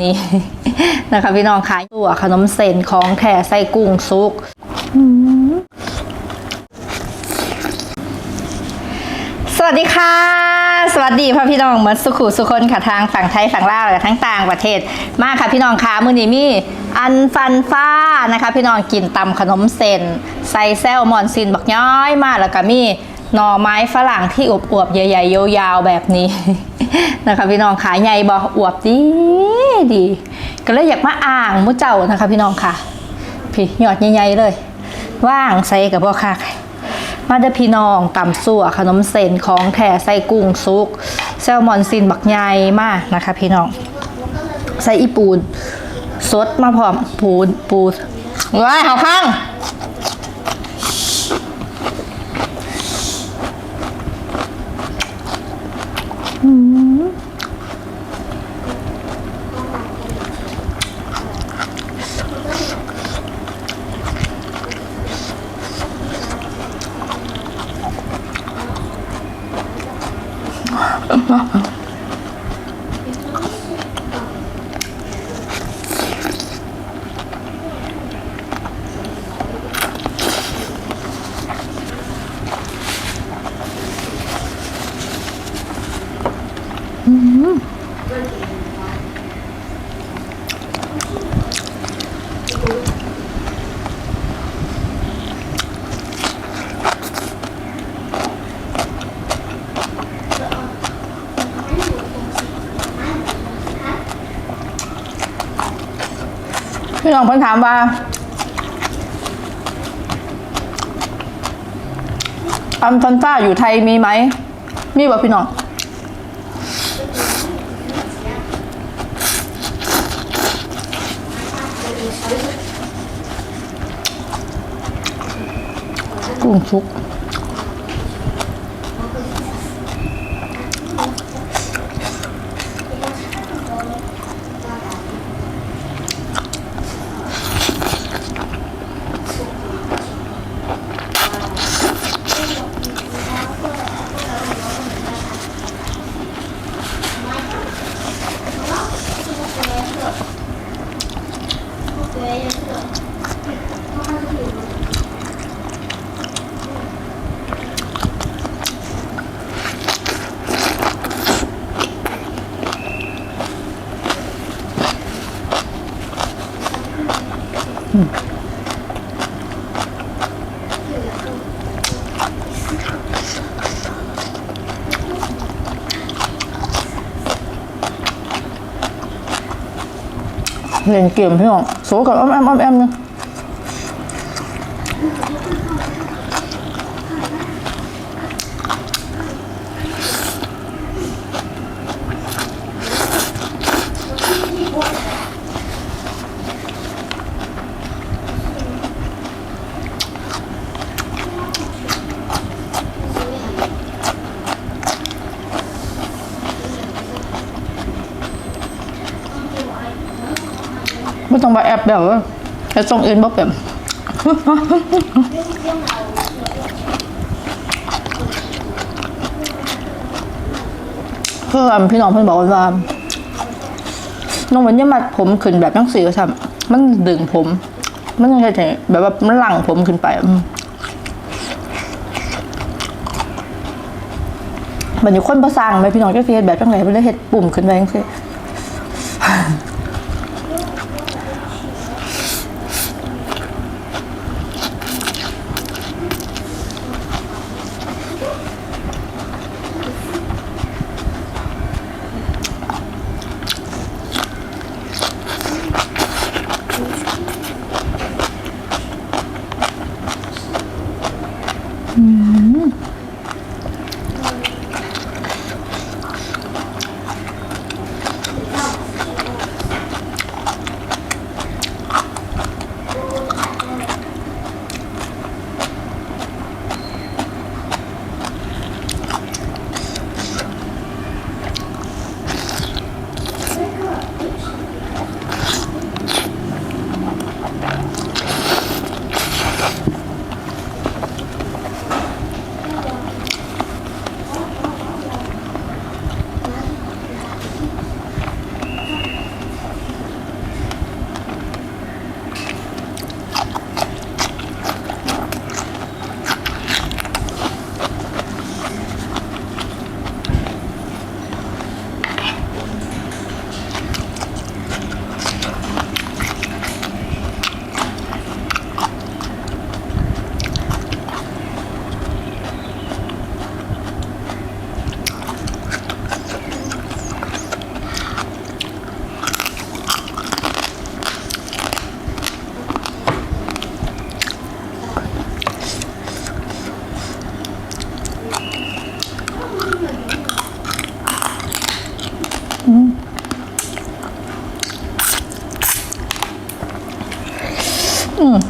นี่นะคะพี่น้องขายตัวขนมเส้นของแท้ไส้กุ้งซุกสวัสดีค่ะ สวัสดีพ่อพี่น้องเหมือนสุขุสุคนค่ะทางฝั่งไทยฝั่งลาวและทั้งต่างประเทศ มาค่ะพี่น้องค่ะมือนี้มีอันฟันฟ้านะคะ พี่น้องกินตำขนมเส้นใส่แซลมอนซินบักย้อยมากแล้วก็มีหน่อไม้ฝรั่งที่อวบๆใหญ่ๆยาวๆแบบนี้ นะคะพี่น้องขาใหญ่บออวบดีดี ก็เลยอยากมาอ่างมุเจ้านะคะพี่น้องค่ะพี่หยอดใหญ่ๆเลย ว่างใส่กับพ่อค่ะมาเด้พี่น้องตำสั่วขนมเส้นของแท้ใส่กุ้งซุกแซลมอนซินบักใหญ่มากนะคะ พี่น้องใส่อีปูนสดมาพร้อมปูนปูว้ายเขาข้าง ha ha. พี่น้องเพิ่นถามว่า อัมฟันฟ้าอยู่ไทยมีไหม มีบ่พี่น้องกุ้งชุก เล่นเกมพี่น้องโซกับอ้อมแอมอ้อมแอมเนี่ย ไม่ต้องมาแอปแบบว่าจะส่งอื่นบ่แบบเพื่อนพี่น้องเพื่อนบอกว่าน้องวันนี้มัดผมขึ้นแบบนังสีก็ทำมันดึงผม มันยังไงแต่แบบว่ามันหลั่งผมขึ้นไปมันอยู่คนประสางไหมพี่น้องก็เฮ็ดแบบจังไรมันเลยเฮ็ดปุ่มขึ้นไปจังซี่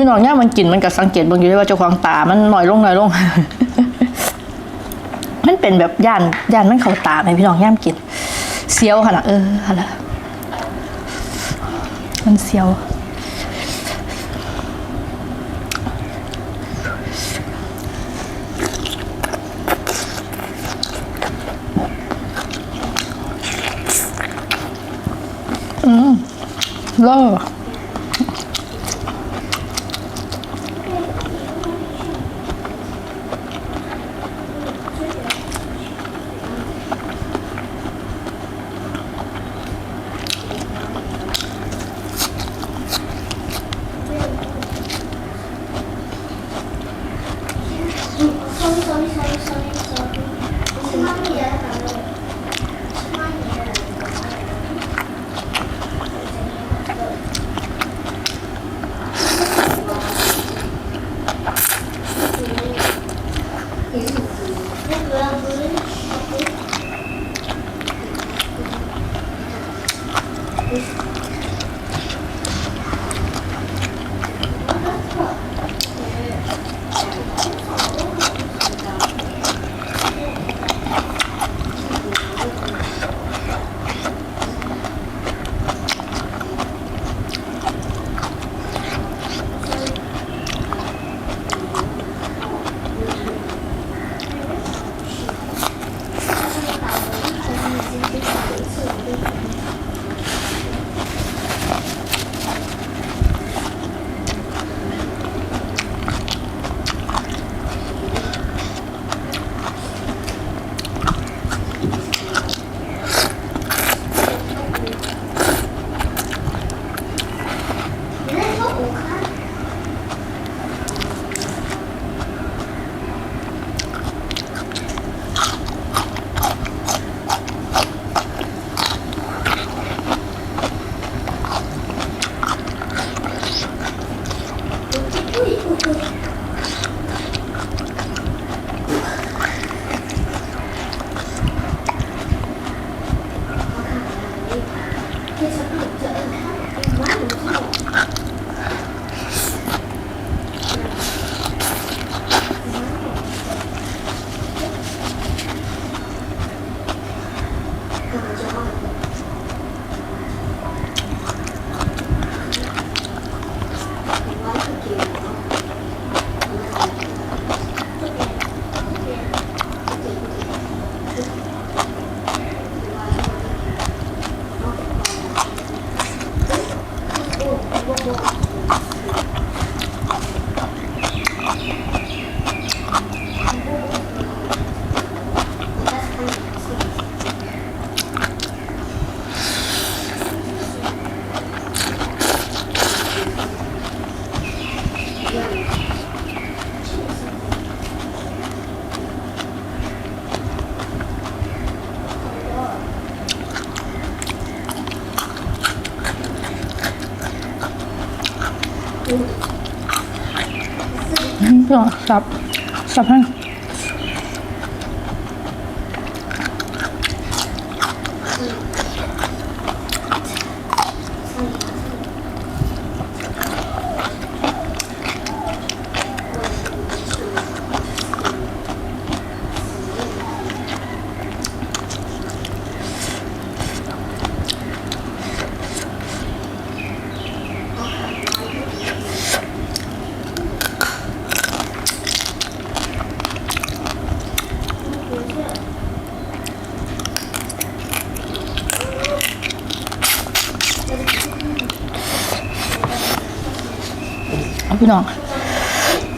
พี่น้องเนี่ยมันกินมันก็สังเกตบางอยู่ได้ว่าเจ้าของตา มันหน่อยลงหน่อยลง มันเป็นแบบย่านย่านมันเขาตาไหมพี่น้องย่ามกินเซียวขนาดเอออะไรมันเซียวอืมเล่อ สับสับให้ พี่น้อง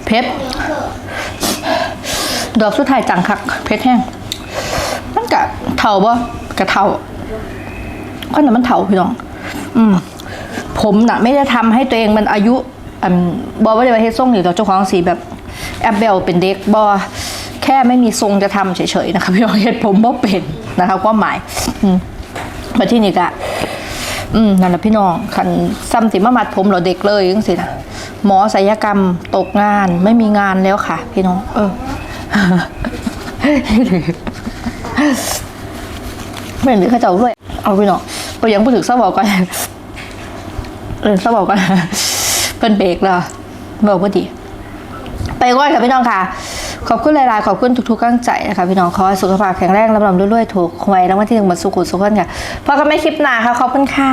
เพชรดอกสุดท้ายจังคัก เพชรแห้งมันกะเท่าบ่กะเท่าก็น่ะมันเท่าพี่น้อง อืม ผมน่ะ ไม่ได้ทำให้ตัวเองมันอายุอบอกว่าจะไปเฮ็ดทรงหรือเจ้าของสีแบบแอบเบลเป็นเด็กบอแค่ไม่มีทรงจะทำเฉยๆนะคะพี่น้องเฮ็ดผมบ่เป็นนะคะความหมาย อืมมาที่นี่กะอืมนั่นแหละพี่น้องคันซ้ำสิมามัดผมเหรอเด็กเลยยังสินะ หมอศัลยกรรมตกงานไม่มีงานแล้วค่ะ พี่น้อง เออ ไม่หรือเขาเจ้าด้วย เอาพี่น้องไปยังพูดถึงเศร้าบอกกันเออเศร้าบอกกันเป็นเบรกแล้วบอกว่าดีไปก่อนค่ะพี่น้องค่ะ ขอบคุณหลายๆ ขอบคุณทุกๆกำลังใจนะคะพี่น้องขอสุขภาพแข็งแรงลำลำด้วยๆถูกหวยรางวัลที่หนึ่งหมดสุขุสุขคนค่ะพอกันไม่คลิปหน้าค่ะ ขอบคุณค่ะ